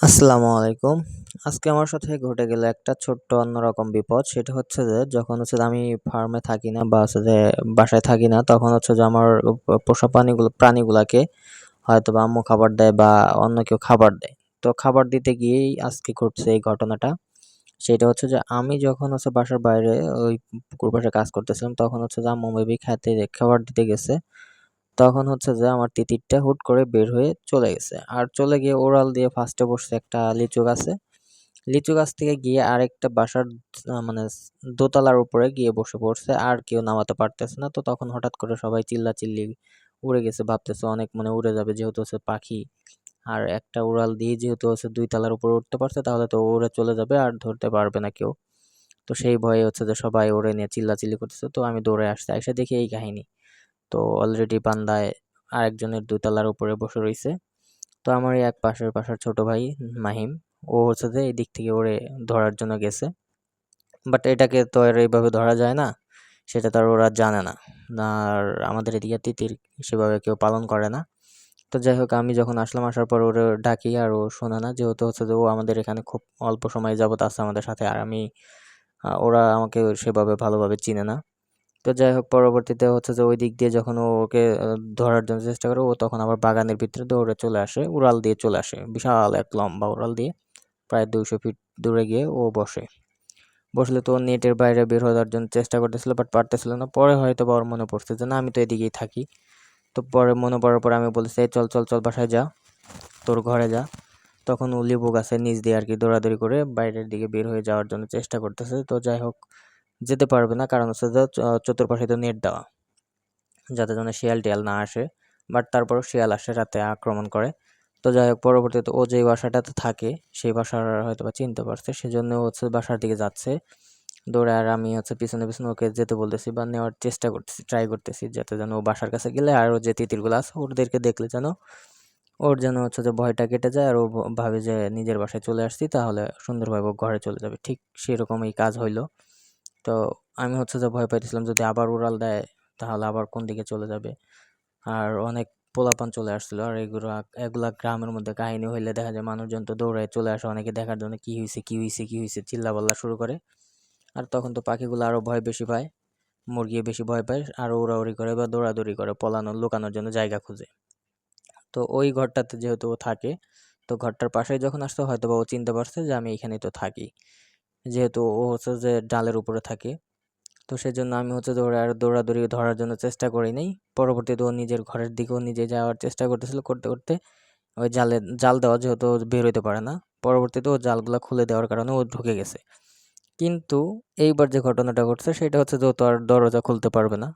আসসালামু আলাইকুম। আজকে আমার সাথে ঘটে গেল একটা ছোট্ট অন্যরকম বিপদ। সেটা হচ্ছে যে, যখন হচ্ছে যে আমি ফার্মে থাকি না বা হচ্ছে যে বাসায় থাকি না, তখন হচ্ছে যে আমার পোষা প্রাণীগুলো, প্রাণীগুলাকে হয়তো বা আম্মু খাবার দেয় বা অন্য কেউ খাবার দেয়। তো খাবার দিতে গিয়েই আজকে ঘটছে এই ঘটনাটা। সেটা হচ্ছে যে, আমি যখন হচ্ছে বাসার বাইরে ওই পুকুর পাশে কাজ করতেছিলাম, তখন হচ্ছে যে আম্মু মেবি খেতে, খাবার দিতে গেছে। তখন হচ্ছে যে আমার তিতিরটা হুট করে বের হয়ে চলে গেছে। আর চলে গিয়ে ওরাল দিয়ে ফার্স্টে বসছে একটা লিচু গাছে। লিচু গাছ থেকে গিয়ে আরেকটা বাসার মানে দোতলার উপরে গিয়ে বসে পড়ছে। আর কেউ নামাতে পারতেছে না। তো তখন হঠাৎ করে সবাই চিল্লা চিল্লি উড়ে গেছে। ভাবতেছে অনেক মানে উড়ে যাবে যেহেতু হচ্ছে পাখি। আর একটা উড়াল দিয়ে যেহেতু হচ্ছে দুই তলার উপরে উঠতে পারছে, তাহলে তো উড়ে চলে যাবে আর ধরতে পারবে না কেউ। তো সেই ভয়ে হচ্ছে যে সবাই ওড়ে নিয়ে চিল্লাচিল্লি করতেছে। তো আমি দৌড়ে আসতে এসে দেখি এই কাহিনী। তো অলরেডি বান্দায় আরেকজনের দুতলার উপরে বসে রয়েছে তো আমার এক পাশের পাশের ছোট ভাই মাহিম, ও হচ্ছে যে এই দিক থেকে ওরে ধরার জন্য গেছে। বাট এটাকে তো আর এইভাবে ধরা যায় না, সেটা তো আর ওরা জানে না। আর আমাদের এদিকে তিতির সেভাবে কেউ পালন করে না। তো যাই হোক, আমি যখন আসলাম, আসার পর ওরে ডাকি আর ও শোনে না, যেহেতু হচ্ছে যে ও আমাদের এখানে খুব অল্প সময় যাবত আছে আমাদের সাথে। আর আমি ওরা আমাকে সেভাবে ভালোভাবে চিনে না। তো যাই হোক, পরবর্তীতে হচ্ছে যে ওই দিক দিয়ে যখন ওকে ধরার জন্য চেষ্টা করে, ও তখন আবার বাগানের ভিতরে দৌড়ে চলে আসে, উড়াল দিয়ে চলে আসে, বিশাল এক লম্বা উড়াল দিয়ে, প্রায় দুইশো ফিট দূরে গিয়ে ও বসে। বসলে তো নেটের বাইরে বের হওয়ার জন্য চেষ্টা করতেছিল বাট পারতেছিল না। পরে হয়তো বা ওর মনে পড়ছে যে, না, আমি তো এদিকেই থাকি। তো পরে মনে পড়ার পর আমি বলছি চল চল চল, বাসায় যা, তোর ঘরে যা। তখন ও লেবু গাছের নিচ দিয়ে আর কি দৌড়াদৌড়ি করে বাইরের দিকে বের হয়ে যাওয়ার জন্য চেষ্টা করতেছে। তো যাই হোক যেতে পারবে না। কারণ হচ্ছে চতুর্পাশে তো নেট দেওয়া। যাতে যেন শিয়াল টিয়াল না আসে। বাট তারপরও শিয়াল আসে, রাতে আক্রমণ করে। তো যাই হোক, পরবর্তীতে ও যে বাসাটাতে থাকে, সেই বাসার হয়তো বা চিনতে পারছে। সেজন্য হচ্ছে বাসার দিকে যাচ্ছে। দৌড়ে আর আমি হচ্ছে পিছনে পিছনে ওকে যেতে বলতেছি বা নেওয়ার চেষ্টা করতেছি ট্রাই করতেছি, যাতে যেন ও বাসার কাছে গেলে আর ও যে তিতিরগুলো আছে, ওদেরকে দেখলে যেন ওর যেন হচ্ছে যে ভয়টা কেটে যায় আর ও ভাবে যে নিজের বাসায় চলে আসছি, তাহলে সুন্দরভাবে ও ঘরে চলে যাবে। ঠিক সেরকমই কাজ হইল। তো আমি হচ্ছে যে ভয় পাইতেছিলাম যদি আবার উড়াল দেয়, তাহলে আবার কোন দিকে চলে যাবে? আর অনেক পোলাপান চলে আসছিল। আর এগুলো, এগুলা গ্রামের মধ্যে কাহিনী হইলে দেখা যায় মানুষজন তো দৌড়ে চলে আসে, অনেকে দেখার জন্য কী হয়েছে কী হয়েছে কী হয়েছে চিল্লা চিল্লাপাল্লা শুরু করে। আর তখন তো পাখিগুলো আরও ভয় বেশি পায়, মুরগি বেশি ভয় পায়, আর উড়াউড়ি করে বা দৌড়াদৌড়ি করে পলানো লুকানোর জন্য জায়গা খুঁজে। তো ওই ঘরটাতে যেহেতু ও থাকে, তো ঘরটার পাশে যখন আসতো হয়তো বা ও চিনতে পারছে যে আমি এখানেই তো থাকি। যেহেতু ও হচ্ছে যে ডালের উপরে থাকে। তো সেজন্য আমি হচ্ছে দৌড়ে আর দৌড়াদৌড়ি ধরার জন্য চেষ্টা করি নাই। পরবর্তীতে ও নিজের ঘরের দিকেও নিজে যাওয়ার চেষ্টা করতেছিল করতে করতে। ওই জালে, জাল দেওয়া যেহেতু বের হইতে পারে না, পরবর্তীতে ও জালগুলো খুলে দেওয়ার কারণে ও ঢুকে গেছে। কিন্তু এইবার যে ঘটনাটা ঘটছে সেটা হচ্ছে যে ও তো আর দরজা খুলতে পারবে না।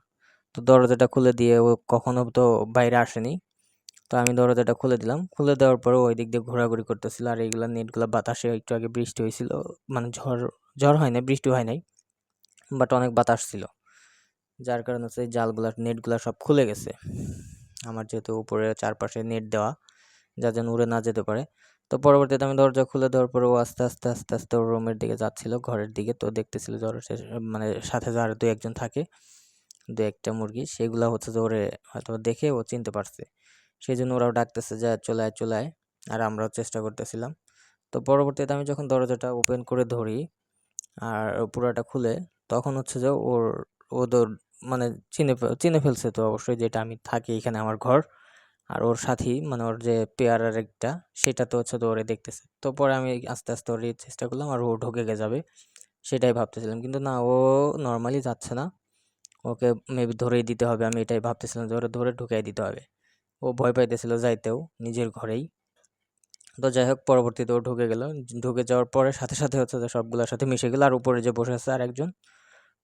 তো দরজাটা খুলে দিয়ে ও কখনো তো বাইরে আসেনি। তো আমি দরজাটা খুলে দিলাম। খুলে দেওয়ার পরে ওই দিক দিয়ে ঘোরাঘুরি করতেছিল। আর এইগুলো নেটগুলো বাতাসে একটু আগে বৃষ্টি হয়েছিল। মানে ঝড় ঝড় হয় নাই, বৃষ্টি হয় নাই বাট অনেক বাতাস ছিল। যার কারণে হচ্ছে জালগুলা, নেটগুলা সব খুলে গেছে। আমার যেহেতু উপরে চারপাশে নেট দেওয়া যা যেন উড়ে না যেতে পারে। তো পরবর্তীতে আমি দরজা খুলে দেওয়ার পরে ও আস্তে আস্তে আস্তে আস্তে ওর রুমের দিকে যাচ্ছিল, ঘরের দিকে। তো দেখতেছিল জ্বর মানে সাথে যার দু একজন থাকে দু একটা মুরগি, সেগুলো হচ্ছে যে ওরে হয়তো দেখে ও চিনতে পারছে। সেই জন্য ওরাও ডাকতেছে যে, চলে আয় চলে আয়। আর আমরাও চেষ্টা করতেছিলাম। তো পরবর্তীতে আমি যখন দরজাটা ওপেন করে ধরি আর পুরাটা খুলে, তখন হচ্ছে যে ওর ওদের মানে চিনে চিনে ফেলছে তো অবশ্যই যেটা আমি থাকি এখানে আমার ঘর। আর ওর সাথী মানে ওর যে পেয়ারার একটা সেটা তো হচ্ছে তো ওরে দেখতেছে। তো পরে আমি আস্তে আস্তে ওর চেষ্টা করলাম আর ও ঢুকে গে যাবে, সেটাই ভাবতেছিলাম। কিন্তু না, ও নর্মালি যাচ্ছে না। ওকে মেবি ধরেই দিতে হবে, আমি এটাই ভাবতেছিলাম যে ওরা ধরে ঢুকাই দিতে হবে। ও ভয় পাইতেছিল যাইতেও নিজের ঘরেই। তো যাই হোক পরবর্তীতে ও ঢুকে গেল। ঢুকে যাওয়ার পরে সাথে সাথে হচ্ছে যে সবগুলোর সাথে মিশে গেল। আর উপরে যে বসে আছে আর একজন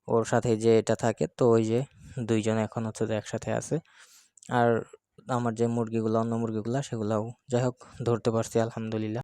ওর সাথে যে এটা থাকে, তো ওই যে দুইজন এখন হচ্ছে যে একসাথে আছে। আর আমার যে মুরগিগুলো, অন্য মুরগিগুলো, সেগুলোও যাই হোক ধরতে পারছি, আলহামদুলিল্লাহ।